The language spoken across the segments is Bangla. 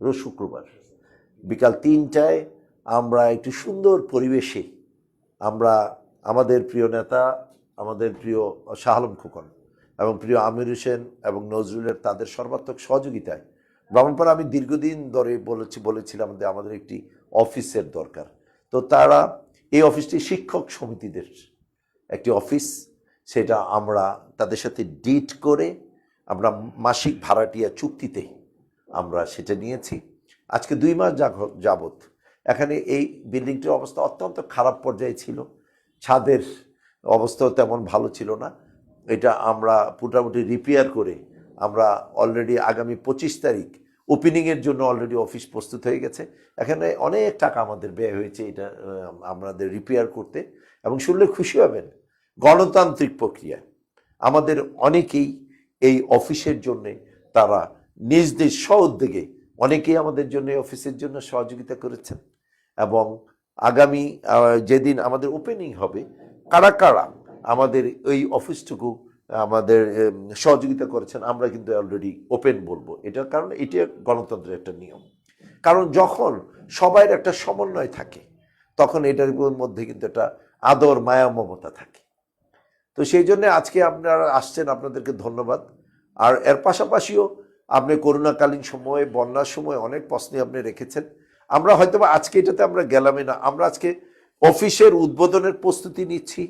রোজ শুক্রবার। বিকাল তিনটায় আমরা একটি সুন্দর পরিবেশে আমরা আমাদের প্রিয় নেতা, আমাদের প্রিয় শাহ আলম খোকন এবং প্রিয় আমির হোসেন এবং নজরুলের তাদের সর্বাত্মক সহযোগিতায় ব্রাহ্মণপাড়া আমি দীর্ঘদিন ধরে বলেছি, বলেছিলাম যে আমাদের একটি অফিসের দরকার। তো তারা এই অফিসটি শিক্ষক সমিতিদের একটি অফিস। সেটা আমরা তাদের সাথে ডিট করে আমরা মাসিক ভাড়াটিয়া চুক্তিতে আমরা সেটা নিয়েছি। আজকে দুই মাস যাবত এখানে এই বিল্ডিংটির অবস্থা অত্যন্ত খারাপ পর্যায়ে ছিল। ছাদের অবস্থাও তেমন ভালো ছিল না। এটা আমরা মোটামুটি রিপেয়ার করে আমরা অলরেডি আগামী পঁচিশ তারিখ ওপেনিংয়ের জন্য অলরেডি অফিস প্রস্তুত হয়ে গেছে। এখানে অনেক টাকা আমাদের ব্যয় হয়েছে এটা আমাদের রিপেয়ার করতে এবং শুনলে খুশি হবেন গণতান্ত্রিক প্রক্রিয়া। আমাদের অনেকেই এই অফিসের জন্যে তারা নিজ নিজ স্ব উদ্যোগে অনেকেই আমাদের জন্য অফিসের জন্য সহযোগিতা করেছেন। এবং আগামী যেদিন আমাদের ওপেনিং হবে, কারা কারা আমাদের এই অফিসটুকু, আমাদের সহযোগিতা করেছেন, আমরা কিন্তু অলরেডি ওপেন বলব। এটার কারণ এটি গণতন্ত্রের একটা নিয়ম। কারণ যখন সবাই একটা সমন্বয় থাকে, তখন এটার মধ্যে কিন্তু একটা আদর, মায়া, মমতা থাকে। তো সেই জন্য আজকে আপনারা আসছেন, আপনাদেরকে ধন্যবাদ। আর এর পাশাপাশিও আপনি করোনাকালীন সময়ে, বন্যার সময় অনেক প্রশ্নে আপনি রেখেছেন। আমরা হয়তো আজকে এটাতে আমরা গেলামই না। আমরা আজকে অফিসের উদ্বোধনের প্রস্তুতি নিচ্ছি।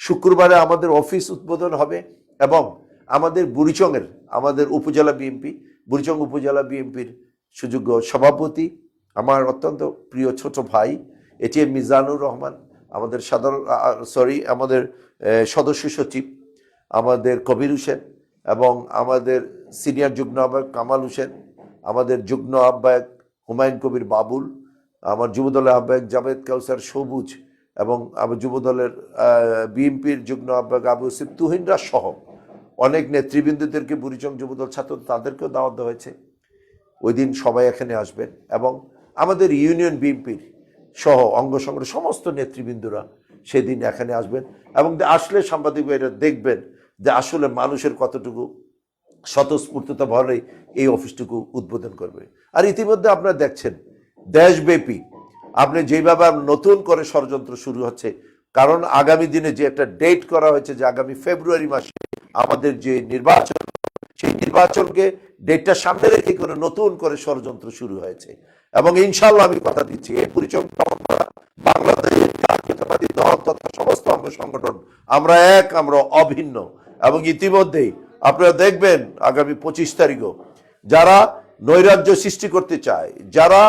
শুক্রবারে আমাদের অফিস উদ্বোধন হবে এবং আমাদের বুড়িচংয়ের, আমাদের উপজেলা বিএনপি, বুড়িচং উপজেলা বিএনপির সুযোগ্য সভাপতি, আমার অত্যন্ত প্রিয় ছোট ভাই এটি এম মিজানুর রহমান, আমাদের সাধারণ সরি, আমাদের সদস্য সচিব, আমাদের কবির হোসেন এবং আমাদের সিনিয়র যুগ্ম আহ্বায়ক কামাল হোসেন, আমাদের যুগ্ম আহ্বায়ক হুমায়ুন কবির বাবুল, আমার যুবদলের আহ্বায়ক জাভেদ কাউসার সবুজ এবং আমার যুবদলের বিএনপির যুগ্ম আহ্বায়ক আবু সিফ তুহিনরা সহ অনেক নেতৃবৃন্দদেরকে বুড়িচং যুবদল ছাত্র তাদেরকেও দাওয়াত দেওয়া হয়েছে। ওই দিন সবাই এখানে আসবেন এবং আমাদের ইউনিয়ন বিএনপির সহ অঙ্গ সংগঠন সমস্ত নেতৃবৃন্দরা সেদিন এখানে আসবেন এবং আসলে সাংবাদিক ভাইরা দেখবেন যে আসলে মানুষের কতটুকু স্বতঃস্ফূর্ততা ভরে এই অফিসটুকু উদ্বোধন করবে। আর ইতিমধ্যে আপনারা দেখছেন, দেশব্যাপী আপনি যেভাবে নতুন করে ষড়যন্ত্র শুরু হচ্ছে, কারণ আগামী দিনে যে একটা ডেট করা হয়েছে, যে আগামী ফেব্রুয়ারি মাসে আমাদের যে নির্বাচন, সেই নির্বাচনকে ডেটটা সামনে রেখে করে নতুন করে ষড়যন্ত্র শুরু হয়েছে। এবং ইনশাল্লাহ আমি কথা দিচ্ছি, এই পরিচয় বাংলাদেশের সমস্ত অঙ্গ সংগঠন, আমরা এক, আমরা অভিন্ন। এবং ইতিমধ্যেই আপনারা দেখবেন আগামী পঁচিশ তারিখও যারা নৈরাজ্য সৃষ্টি করতে চায়, যারা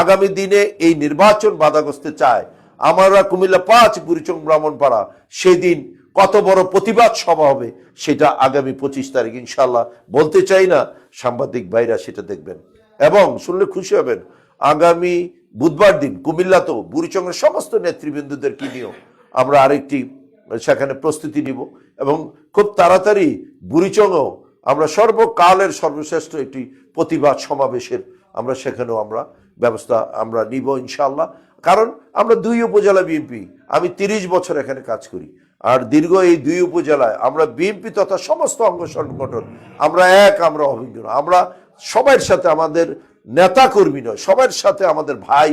আগামী দিনে এই নির্বাচন বাধাগ্রস্ত চায়, আমরা কুমিল্লা পাঁচ, বুড়িচং, ব্রাহ্মণপাড়া, সেদিন কত বড় প্রতিবাদ সভা হবে সেটা আগামী পঁচিশ তারিখ ইনশাল্লাহ বলতে চাই না, সাংবাদিক ভাইরা সেটা দেখবেন। এবং শুনলে খুশি হবেন, আগামী বুধবার দিন কুমিল্লাতেও বুড়িচংয়ের সমস্ত নেতৃবৃন্দদেরকে নিয়েও আমরা আরেকটি সেখানে প্রস্তুতি নিব এবং খুব তাড়াতাড়ি বুড়িচংও আমরা সর্বকালের সর্বশ্রেষ্ঠ একটি প্রতিবাদ সমাবেশের আমরা সেখানেও আমরা ব্যবস্থা আমরা নিব ইনশাল্লাহ কারণ আমরা দুই উপজেলা বিএনপি, আমি তিরিশ বছর এখানে কাজ করি। আর দীর্ঘ এই দুই উপজেলায় আমরা বিএনপি তথা সমস্ত অঙ্গ সংগঠন, আমরা এক, আমরা অভিজ্ঞ আমরা সবার সাথে আমাদের নেতা কর্মী নয়, সবার সাথে আমাদের ভাই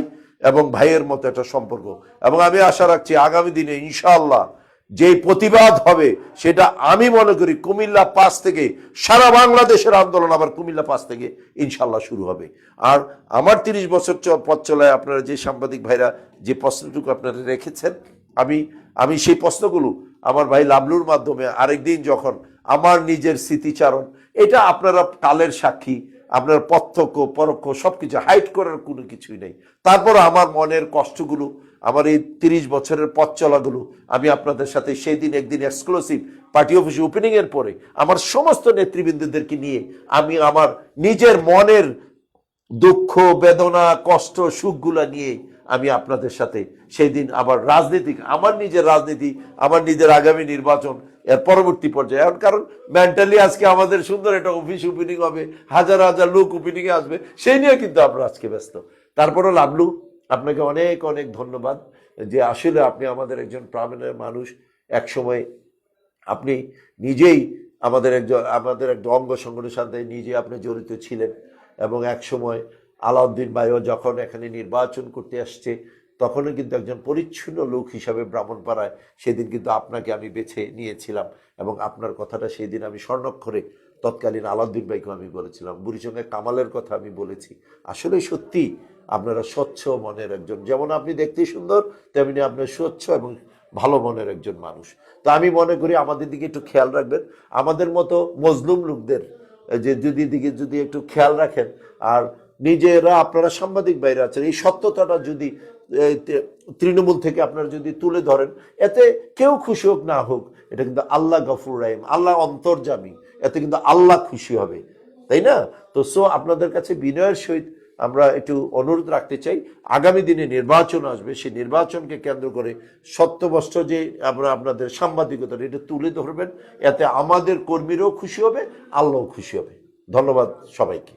এবং ভাইয়ের মতো একটা সম্পর্ক। এবং আমি আশা রাখছি আগামী দিনে ইনশাআল্লাহ যে প্রতিবাদ হবে, সেটা আমি মনে করি কুমিল্লা পাস থেকে সারা বাংলাদেশের আন্দোলন আবার কুমিল্লা পাস থেকে ইনশাল্লাহ শুরু হবে। আর আমার তিরিশ বছর পথ চলায় আপনারা যে সাংবাদিক ভাইরা যে প্রশ্নটুকু আপনারা রেখেছেন, আমি আমি সেই প্রশ্নগুলো আমার ভাই লাবলুর মাধ্যমে আরেকদিন যখন আমার নিজের স্মৃতিচারণ, এটা আপনারা কালের সাক্ষী, আপনার প্রত্যক্ষ, পরোক্ষ সবকিছু হাইট করার কোনো কিছুই নেই। তারপর আমার মনের কষ্টগুলো আমার এই তিরিশ বছরের পথ চলাগুলো আমি আপনাদের সাথে সেই দিন একদিন এক্সক্লুসিভ পার্টি অফিসে ওপেনিং এর পরে আমার সমস্ত নেতৃবৃন্দদেরকে নিয়ে আমি আমার নিজের মনের দুঃখ, বেদনা, কষ্ট, সুখগুলা নিয়ে আমি আপনাদের সাথে সেই দিন আবার রাজনীতি, আমার নিজের রাজনীতি, আমার নিজের আগামী নির্বাচন এর পরবর্তী পর্যায়ে। এখন কারণ মেন্টালি আজকে আমাদের সুন্দর একটা অফিস ওপেনিং হবে, হাজার হাজার লোক ওপেনিং এ আসবে, সেই নিয়ে কিন্তু আমরা আজকে ব্যস্ত। তারপরও লাভলু আপনাকে অনেক অনেক ধন্যবাদ যে আসলে আপনি আমাদের একজন প্রাণের মানুষ। এক সময় আপনি নিজেই আমাদের একজন, আমাদের এক অঙ্গ সংগঠনের সাথে নিজে আপনি জড়িত ছিলেন এবং এক সময় আলাউদ্দিন ভাইও যখন এখানে নির্বাচন করতে আসছে, তখনও কিন্তু একজন পরিচ্ছন্ন লোক হিসাবে ব্রাহ্মণপাড়ায় সেদিন কিন্তু আপনাকে আমি বেছে নিয়েছিলাম এবং আপনার কথাটা সেই দিন আমি স্বর্ণক্ষরে তৎকালীন আলাউদ্দিন ভাইকে আমি বলেছিলাম বুড়িচঙ্গে কামালের কথা আমি বলেছি। আসলে সত্যি আপনারা স্বচ্ছ মনের একজন, যেমন আপনি দেখতে সুন্দর, তেমনি আপনার স্বচ্ছ এবং ভালো মনের একজন মানুষ। তো আমি মনে করি আমাদের দিকে একটু খেয়াল রাখবেন। আমাদের মতো মজলুম লোকদের যে যদি দিকে যদি একটু খেয়াল রাখেন, আর নিজেরা, আপনারা সাংবাদিক বাইরে আছেন, এই সত্যতাটা যদি তৃণমূল থেকে আপনারা যদি তুলে ধরেন, এতে কেউ খুশি হোক না হোক এটা কিন্তু আল্লাহ গফুর রাহিম, আল্লাহ অন্তর্জামী এতে কিন্তু আল্লাহ খুশি হবে, তাই না? তো সো আপনাদের কাছে বিনয়ের সহিত আমরা একটু অনুরোধ রাখতে চাই, আগামী দিনে নির্বাচন আসবে, সেই নির্বাচনকে কেন্দ্র করে সত্যবস্ত্র যে আমরা আপনাদের সাংবাদিকতা এটা তুলে ধরবেন, এতে আমাদের কর্মীরাও খুশি হবে, আল্লাহও খুশি হবে। ধন্যবাদ সবাইকে।